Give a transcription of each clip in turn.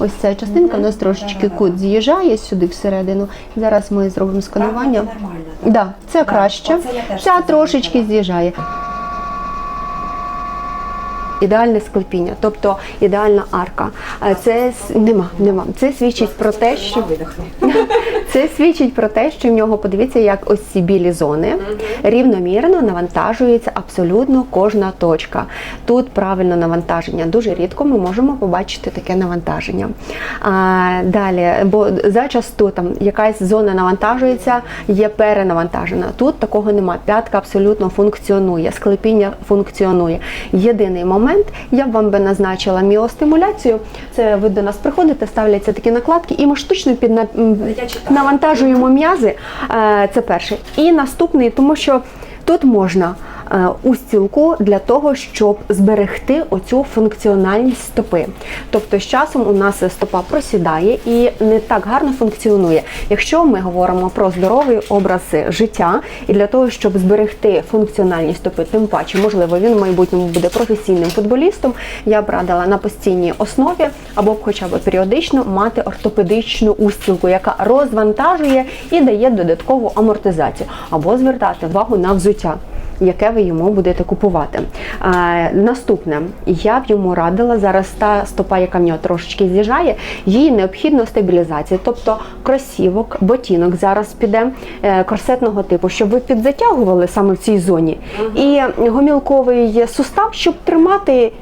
ось ця частинка у нас трошечки кут з'їжджає сюди всередину. Зараз ми зробимо сканування. Так. Да, це краще. Ця трошечки з'їжджає. Ідеальне склепіння, тобто ідеальна арка. Це нема, нема. Це свідчить про те, що це свідчить про те, що в нього подивіться, як ось ці білі зони рівномірно навантажується абсолютно кожна точка. Тут правильне навантаження. Дуже рідко ми можемо побачити таке навантаження. А, далі, бо зачасту там якась зона навантажується, є перенавантажена. Тут такого нема. П'ятка абсолютно функціонує, склепіння функціонує. Єдиний момент, я б вам би назначила міостимуляцію. Це ви до нас приходите, ставляться такі накладки, і ми штучно під навантажуємо м'язи. Е, Це перше. І наступний, тому що тут можна е, устілку для того, щоб зберегти оцю функціональність стопи. Тобто з часом у нас стопа просідає і не так гарно функціонує. Якщо ми говоримо про здоровий образ життя, і для того, щоб зберегти функціональність стопи, тим паче, можливо, він в майбутньому буде професійним футболістом, я б радила на постійній основі або хоча б періодично мати ортопедичну устілку, яка розвантажує і дає додаткову амортизацію, або звертати увагу на взуття. Яке ви йому будете купувати. А, наступне, я б йому радила зараз та стопа, яка в нього трошечки з'їжджає, їй необхідно стабілізація, тобто кросівок, ботінок зараз піде е, корсетного типу, щоб ви підзатягували саме в цій зоні, і гомілковий сустав, щоб тримати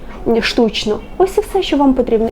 штучно. Ось і все, що вам потрібно.